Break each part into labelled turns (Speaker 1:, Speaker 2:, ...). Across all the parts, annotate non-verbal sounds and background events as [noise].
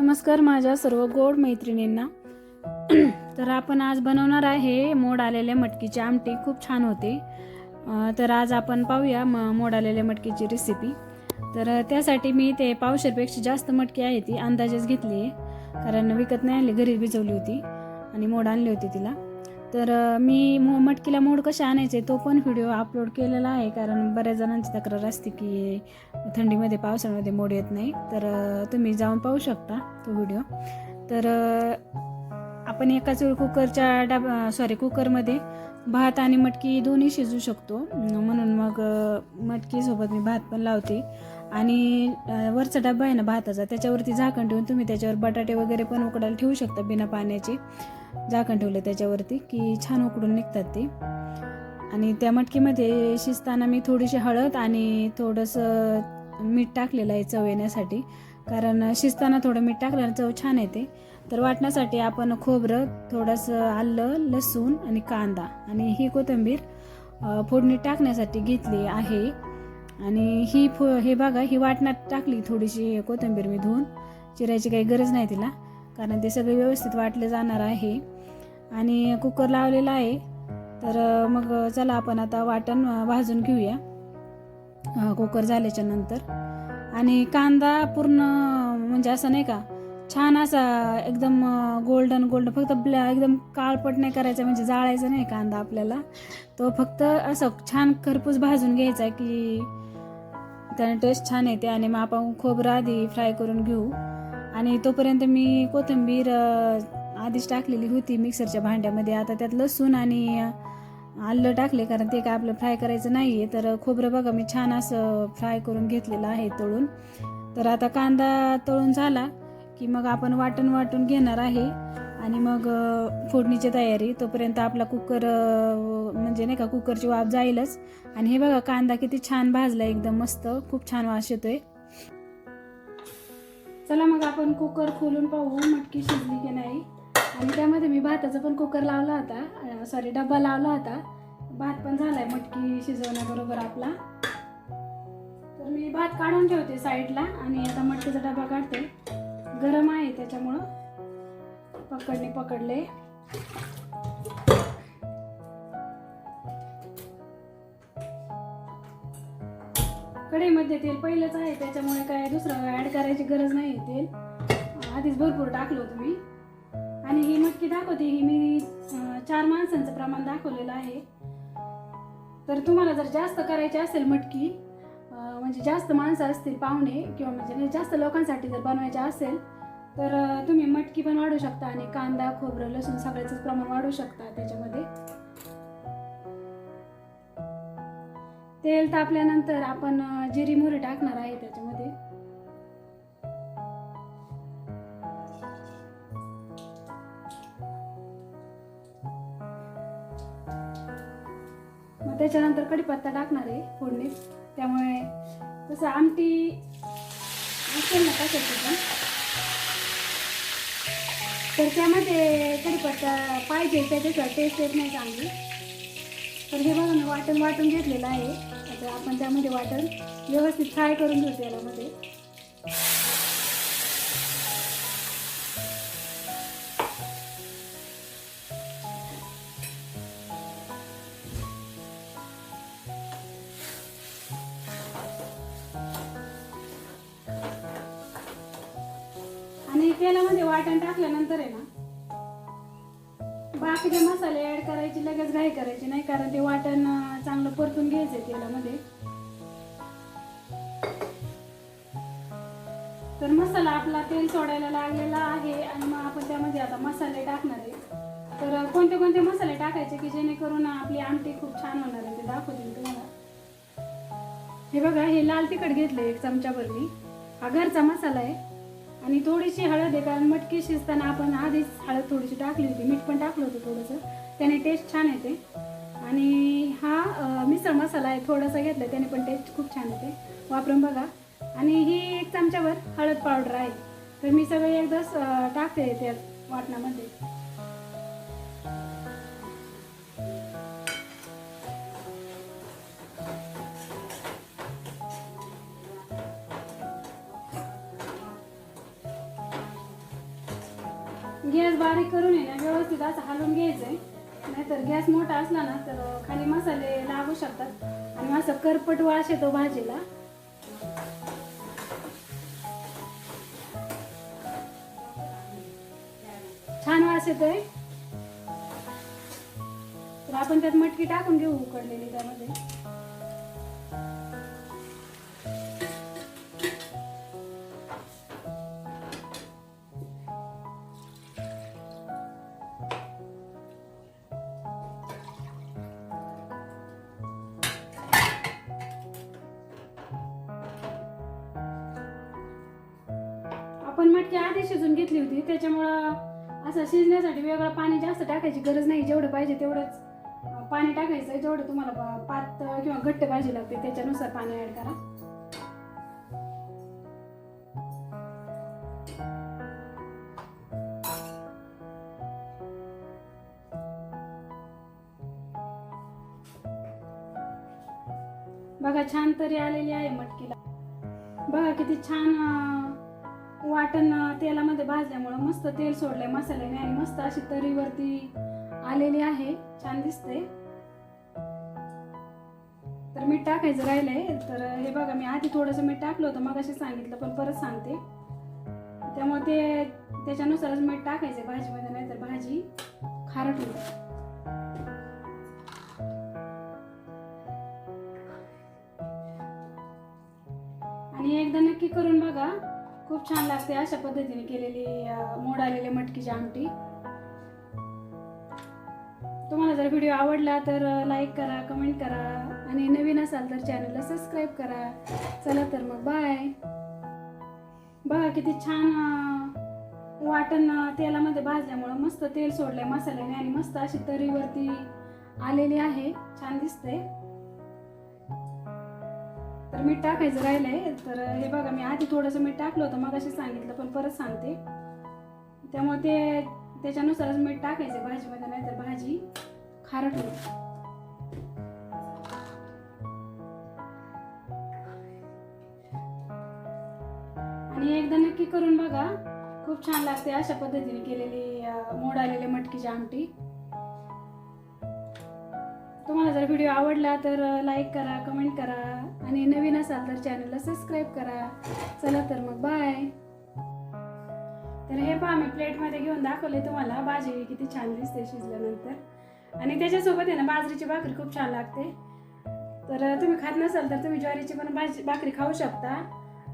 Speaker 1: नमस्कार माझ्या सर्व गोड मैत्रिणींना. [clears throat] तर आपण आज बनवणार आहे मोड आलेल्या मटकीची आमटी. खूप छान होते. तर आज आपण पाहूया म मोड आलेल्या मटकीची रेसिपी तर त्यासाठी मी ते पावशेरपेक्षा जास्त मटकी आहे ती अंदाजेच घेतली आहे. कारण विकत नाही आणली घरी भिजवली होती आणि मोड आणली होती तिला. तर मी मो मटकीला मोड कसे आणायचे तो पण व्हिडिओ अपलोड केलेला आहे. कारण बऱ्याच जणांची तक्रार असते की थंडीमध्ये पावसाळ्यामध्ये मोड येत नाही. तर तुम्ही जाऊन पाहू शकता तो व्हिडिओ तर आपण एकाच वेळ कुकरच्या डाब सॉरी कुकरमध्ये भात आणि मटकी दोन्ही शिजवू शकतो. म्हणून मग मटकीसोबत मी भात पण लावते. आणि वरचा डबा आहे ना भाताचा त्याच्यावरती झाकण ठेवून तुम्ही त्याच्यावर बटाटे वगैरे पण उकडायला ठेवू शकता बिना पाण्याचे. झाकण ठेवलं त्याच्यावरती की छान उकडून निघतात ते. आणि त्या मटकीमध्ये शिजताना मी थोडीशी हळद आणि थोडंसं मीठ टाकलेलं आहे चव येण्यासाठी. कारण शिजताना थोडं मीठ टाकल्यानं चव छान येते. तर वाटण्यासाठी आपण खोबरं थोडंसं आलं लसूण आणि कांदा आणि ही कोथिंबीर फोडणी टाकण्यासाठी घेतली आहे. आणि ही फु हे बघा ही वाटणात टाकली थोडीशी कोथिंबीर मी धुवून. चिरायची काही गरज नाही तिला कारण ते सगळे व्यवस्थित वाटले जाणार आहे. आणि कुकर लावलेला आहे. तर मग चला आपण आता वाटण भाजून घेऊया कुकर झाल्याच्यानंतर. आणि कांदा पूर्ण म्हणजे असं नाही का छान असा एकदम गोल्डन गोल्डन फक्त ब्लॅ एकदम काळपट नाही करायचा म्हणजे जाळायचा नाही कांदा आपल्याला. तो फक्त असं छान खरपूस भाजून घ्यायचा की त्याने टेस्ट छान येते आणि मग आपण खोबरं आधी फ्राय करून घेऊ. आणि तोपर्यंत मी कोथिंबीर आधीच टाकलेली होती मिक्सरच्या भांड्यामध्ये. आता त्यात लसूण आणि आलं टाकले कारण ते काय आपलं फ्राय करायचं नाही आहे तर खोबरं बघा मी छान असं फ्राय करून घेतलेलं आहे तळून. तर आता कांदा तळून झाला की मग आपण वाटण वाटून घेणार आहे. आणि मग फोडणीची तयारी. तोपर्यंत आपला कुकर म्हणजे नाही का कुकरची वाफ जाईलच. आणि हे बघा कांदा किती छान भाजला एकदम मस्त. खूप छान वास येतोय. चला मग आपण कुकर खोलून पाहू मटकी शिजली की नाही. आणि त्यामध्ये मी भाताचा पण कुकर लावला होता. सॉरी डब्बा लावला होता. भात पण झालाय मटकी शिजवण्याबरोबर आपला. तर मी भात काढून ठेवते साईडला. आणि आता मटकीचा डबा काढते. गरम आहे त्याच्यामुळं. पकडणे पकडले. कढईमध्ये तेल पहिलंच आहे त्याच्यामुळे काय दुसरं ऍड करायची गरज नाही तेल. आधीच भरपूर टाकलो तुम्ही आणि ही मटकी दाखवते ही मी चार माणसांचं प्रमाण दाखवलेलं आहे. तर तुम्हाला जर जास्त करायची असेल मटकी म्हणजे जास्त माणसं असतील पाहुणे किंवा म्हणजे जास्त लोकांसाठी जर बनवायचे असेल तर तुम्ही मटकी पण वाढू शकता आणि कांदा खोबरं लसूण सगळ्याच प्रमाण वाढू शकता त्याच्यामध्ये. तेल तापल्यानंतर आपण जिरी मोहरी टाकणार आहे त्याच्यामध्ये. मग त्याच्यानंतर कढीपत्ता टाकणार आहे फोडणीत. त्यामुळे तसं आमटी असेल ना कशाची पण? तर त्यामध्ये कढीपत्ता पाहिजे त्याच्यासाठी टेस्ट येत नाही चांगली. तर हे बघा मी वाटण वाटून घेतलेलं आहे. आता आपण त्यामध्ये वाटण व्यवस्थित फ्राय करून घेऊ तेलामध्ये वाटण टाकल्यानंतर आहे ना बाकीचे मसाले ऍड करायचे लगेच घाई करायची नाही कारण ते वाटण चांगलं परतून घ्यायचंय तेलामध्ये. तर मसाला आपला तेल सोडायला लागलेला आहे आणि मग आपण त्यामध्ये आता मसाले टाकणार आहे. तर कोणते कोणते मसाले टाकायचे की जेणेकरून आपली आमटी खूप छान होणार आहे ते दाखवते तुम्हाला. हे बघा हे लाल तिखट घेतले एक चमचा मी. हा घरचा मसाला आहे. आणि थोडीशी हळद आहे कारण मटकी शिजताना आपण आधीच हळद थोडीशी टाकली होती मीठ पण टाकलं होतं थोडंसं. त्याने टेस्ट छान येते. आणि हा मिसळ मसाला आहे थोडासा घेतला त्याने पण टेस्ट खूप छान येते. वापरून बघा. आणि ही एक चमच्यावर हळद पावडर आहे. तर मी सगळे एकदाच टाकते त्या वाटणामध्ये. गॅस बारीक करून आहे ना व्यवस्थित असं हलवून घ्यायचं आहे नाहीतर गॅस मोठा असला ना तर खाली मसाले लागू शकतात. आणि असं करपट वास येतो भाजीला. छान वास येतोय. तर आपण त्यात मटकी टाकून घेऊ उकडलेली त्यामध्ये. आपण आधी शिजून घेतली होती. त्याच्यामुळं असं शिजण्यासाठी वेगळं पाणी जास्त टाकायची गरज नाही. जेवढं पाहिजे तेवढंच पाणी टाकायचं. जेवढं तुम्हाला पातळ किंवा घट्ट भाजी लागते त्याच्यानुसार पाणी ऍड करा. बघा छान तरी आलेली आहे मटकीला. बघा किती छान वाटण तेलामध्ये भाजल्यामुळं मस्त तेल सोडलंय मसाल्याने आणि मस्त अशी तरीवरती आलेली आहे. छान दिसते तर मीठ टाकायचं राहिलंय. तर हे बघा मी आधी थोडंसं मीठ टाकलं होतं मग सांगितलं पण परत सांगते. त्यामुळे ते त्याच्यानुसारच मीठ टाकायचं भाजीमध्ये नाहीतर भाजी खारट होते आणि एकदा नक्की करून बघा. खूप छान लागते अशा पद्धतीने केलेली मोड आलेली मटकीची आमटी. तुम्हाला जर व्हिडिओ आवडला तर लाईक करा कमेंट करा आणि नवीन असाल तर चॅनलला सबस्क्राईब करा. चला तर मग बाय बघा किती छान वाटण तेलामध्ये भाजल्यामुळं मस्त तेल सोडलंय मसाल्याने आणि मस्त अशी तरीवरती आलेली आहे. छान दिसते तर मीठ टाकायचं राहिलंय. तर हे बघा मी आधी थोडंसं मीठ टाकलं होतं मग सांगितलं पण परत सांगते. त्यामुळे ते त्याच्यानुसारच मीठ टाकायचं भाजीमध्ये नाहीतर भाजी खारट होईल. आणि एकदा नक्की करून बघा. खूप छान लागते अशा पद्धतीने केलेली मोड आलेली मटकीची आमटी. तुम्हाला जर व्हिडिओ आवडला तर लाईक करा कमेंट करा आणि नवीन असाल तर चॅनलला सबस्क्राईब करा. चला तर मग बाय तर हे पहा मी प्लेटमध्ये घेऊन दाखवले तुम्हाला. भाजी किती छान दिसते शिजल्यानंतर. आणि त्याच्यासोबत आहे ना बाजरीची भाकरी खूप छान लागते. तर तुम्ही खात नसाल तर तुम्ही ज्वारीची पण भाजी भाकरी खाऊ शकता.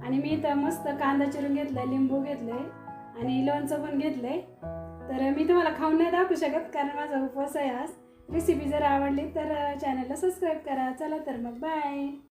Speaker 1: आणि मी तर मस्त कांदा चिरून घेतलाय लिंबू घेतले आणि लोणचं पण घेतलंय. तर मी तुम्हाला खाऊन नाही दाखवू शकत कारण माझा उपवास आहे आज. रेसिपी जर आवडली तर चॅनलला सबस्क्राईब करा. चला तर मग बाय